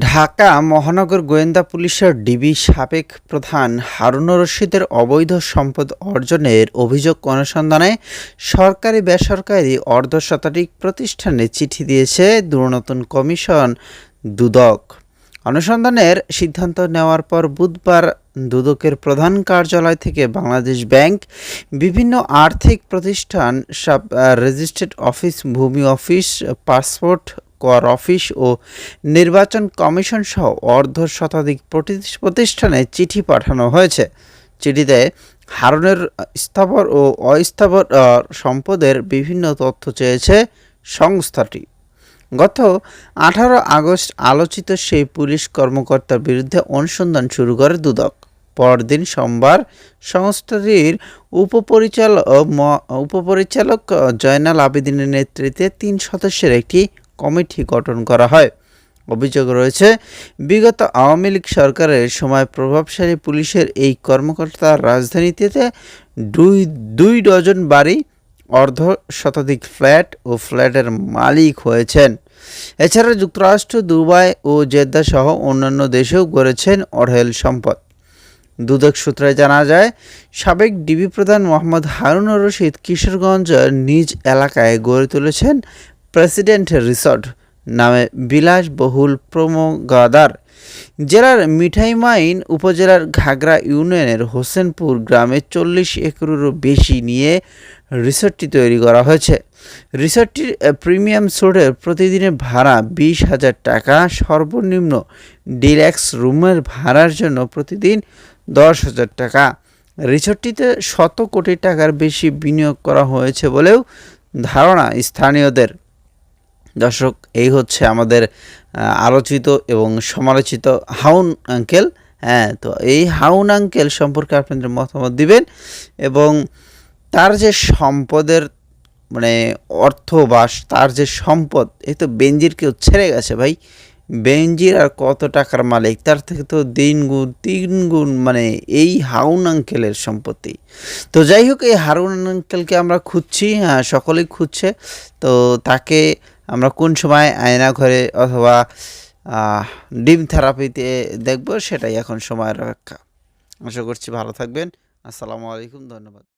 ঢাকা মহানগর গোয়েন্দা পুলিশের ডিবি সাবেক প্রধান হারুনুর রশিদের অবৈধ সম্পদ অর্জনের অভিযোগ অনুসন্ধানে সরকারি বেসরকারি অর্ধশতাধিক প্রতিষ্ঠানে চিঠি দিয়েছে দুর্নতুন কমিশন দুদক। অনুসন্ধানের সিদ্ধান্ত নেওয়ার পর বুধবার দুদকের প্রধান কার্যালয় থেকে বাংলাদেশ ব্যাংক বিভিন্ন আর্থিক প্রতিষ্ঠান, সাব রেজিস্ট্রেড অফিস, ভূমি অফিস, পাসপোর্ট কর অফিস ও নির্বাচন কমিশন সহ অর্ধ শতাধিক প্রতিষ্ঠানে চিঠি পাঠানো হয়েছে। চিঠিতে হারনের স্থাবর ও অস্থাবর সম্পদের বিভিন্ন তথ্য চেয়েছে সংস্থাটি। গত আঠারো আগস্ট আলোচিত সেই পুলিশ কর্মকর্তার বিরুদ্ধে অনুসন্ধান শুরু করে দুদক। পরদিন সোমবার সংস্থাটির উপপরিচালক উপপরিচালক জয়নাল আবেদিনের নেতৃত্বে তিন সদস্যের একটি কমিটি গঠন করা হয়। অভিযোগ রয়েছে, বিগত আওয়ামী লীগ সরকারের সময় প্রভাবশালী পুলিশের এই কর্মকর্তা রাজধানীতে দুই দুই ডজন বাড়ি, অর্ধ শতাধিক ফ্ল্যাট ও ফ্ল্যাটের মালিক হয়েছেন। এছাড়া যুক্তরাষ্ট্র, দুবাই ও জেদ্দা সহ অন্যান্য দেশেও গড়েছেন অঢেল সম্পদ। দুদক সূত্রে জানা যায়, সাবেক ডিবি প্রধান মোহাম্মদ হারুনুর রশিদ কিশোরগঞ্জ নিজ এলাকায় গড়ে তুলেছেন প্রেসিডেন্ট রিসর্ট নামে বিলাসবহুল প্রমোগাদার জেলার মিঠাইমাইন উপজেলার ঘাগড়া ইউনিয়নের হোসেনপুর গ্রামে চল্লিশ একরেরও বেশি নিয়ে রিসর্টটি তৈরি করা হয়েছে। রিসর্টটির প্রিমিয়াম সোডের প্রতিদিনের ভাড়া বিশ হাজার টাকা, সর্বনিম্ন ডিলাক্স রুমের ভাড়ার জন্য প্রতিদিন দশ হাজার টাকা। রিসর্টটিতে শত কোটি টাকার বেশি বিনিয়োগ করা হয়েছে বলেও ধারণা স্থানীয়দের। দর্শক, এই হচ্ছে আমাদের আলোচিত এবং সমালোচিত হাউন আঙ্কেল। হ্যাঁ তো এই হাউন আঙ্কেল সম্পর্কে আপনাদের মতামত দিবেন এবং তার যে সম্পদের মানে অর্থ বা তার যে সম্পদ, এই তো বেঞ্জির কেউ ছেড়ে গেছে ভাই। বেঞ্জির আর কত টাকার মালিক? তার থেকে তো দিন গুণ, তিন গুণ মানে এই হাউন আঙ্কেলের সম্পত্তি। তো যাই হোক, এই হারুন আঙ্কেলকে আমরা খুঁজছি হ্যাঁ সকলেই খুঁজছে। তো তাকে আমরা কোন সময় আয়না ঘরে অথবা ডিম থেরাপিতে দেখব সেটাই এখন সময়ের অপেক্ষা আশা করছি ভালো থাকবেন। আসসালামু আলাইকুম, ধন্যবাদ।